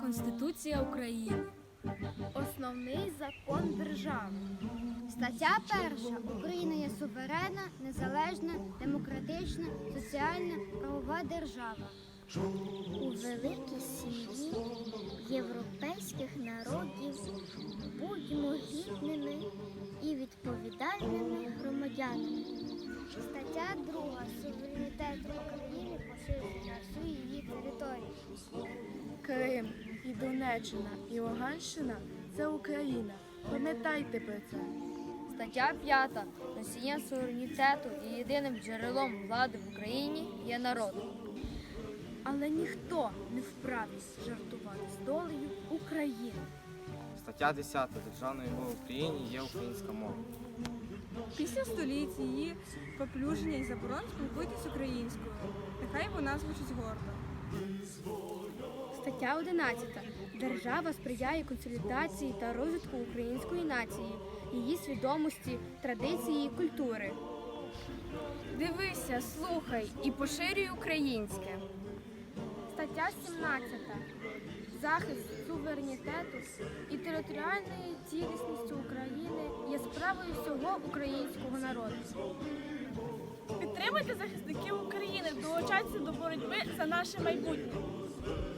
Конституція України. Основний закон держави. Стаття перша. Україна є суверенна, незалежна, демократична, соціальна, правова держава. У великій сім'ї європейських народів будьмо гідними і відповідальними громадянами. Стаття друга. Суверенітет України поширюється на всю її Донеччина і Луганщина це Україна. Пам'ятайте про це. Стаття 5. Носієм суверенітету і єдиним джерелом влади в Україні є народ. Але ніхто не вправі жартувати з долею України. Стаття 10. Державною мовою в Україні є українська мова. Після століть її поплюження і заборон спілкуйтесь українською. Нехай вона звучить гордо. Стаття 11. Держава сприяє консолідації та розвитку української нації, її свідомості, традиції і культури. Дивися, слухай і поширюй українське. Стаття 17. Захист суверенітету і територіальної цілісності України є справою всього українського народу. Підтримуйте захисників України, долучайтеся до боротьби за наше майбутнє.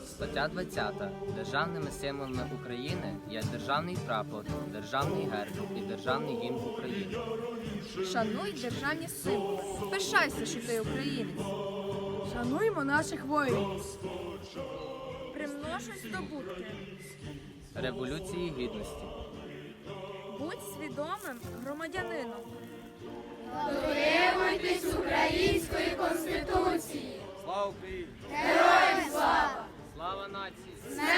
Стаття 20. Державними символами України є державний прапор, державний герб і державний гімн України. Шануй державні символи. Пишайся, що ти українець. Шануємо наших воїнів. Примножуй здобутки. Революції гідності. Будь свідомим громадянином. Слава Україні! Слава нації!